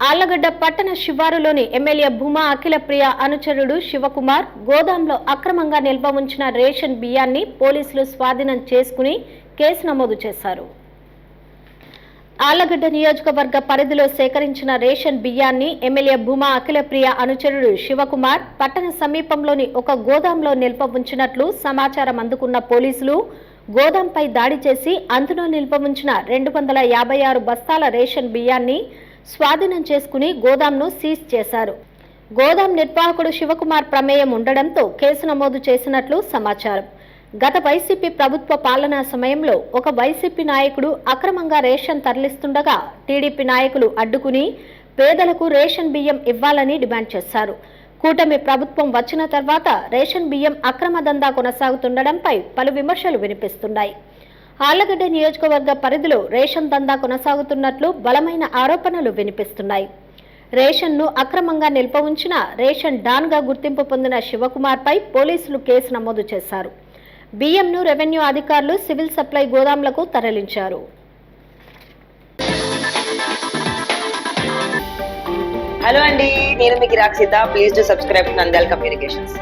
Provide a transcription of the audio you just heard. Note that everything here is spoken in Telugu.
ఆళ్ళగడ్డ పట్టణ శివారులోని ఎమ్మెల్యే భూమా అఖిలప్రియ అనుచరుడు శివకుమార్ గోదాంలో అక్రమంగా నిల్వ ఉంచిన రేషన్ బియ్యాన్ని పోలీసులు స్వాధీనం చేసుకుని కేసు నమోదు చేశారు. ఆళ్ళగడ్డ నియోజకవర్గ పరిధిలో సేకరించిన రేషన్ బియ్యాన్ని ఎమ్మెల్యే భూమా అఖిలప్రియ అనుచరుడు శివకుమార్ పట్టణ సమీపంలోని ఒక గోదాంలో నిల్వ ఉంచినట్లు సమాచారం అందుకున్న పోలీసులు గోదాంపై దాడి చేసి అందులో నిల్వ ఉంచిన రెండు వందల యాభై ఆరు బస్తాల రేషన్ బియ్యాన్ని స్వాధీనం చేసుకుని గోదాంను సీజ్ చేశారు. గోదాం నిర్వాహకుడు శివకుమార్ ప్రమేయం ఉండడంతో కేసు నమోదు చేసినట్లు సమాచారం. గత వైసీపీ ప్రభుత్వ పాలనా సమయంలో ఒక వైసీపీ నాయకుడు అక్రమంగా రేషన్ తరలిస్తుండగా టీడీపీ నాయకులు అడ్డుకుని పేదలకు రేషన్ బియ్యం ఇవ్వాలని డిమాండ్ చేశారు. కూటమి ప్రభుత్వం వచ్చిన తర్వాత రేషన్ బియ్యం అక్రమ దందా కొనసాగుతుండడంపై పలు విమర్శలు వినిపిస్తున్నాయి. ఆళ్ళగడ్డ నియోజకవర్గ పరిధిలో రేషన్ దందా కొనసాగుతున్నట్లు బలమైన ఆరోపణలు వినిపిస్తున్నాయి. రేషన్ను అక్రమంగా నిల్ప ఉంచిన రేషన్ డాన్గా గుర్తింపు పొందిన శివకుమార్పై పోలీసులు కేసు నమోదు చేశారు. బియ్యంను రెవెన్యూ అధికారులు సివిల్ సప్లై గోదాంలకు తరలించారు. హలో అండి నేను మీకు Rakshitha please to subscribe Nandyala communications.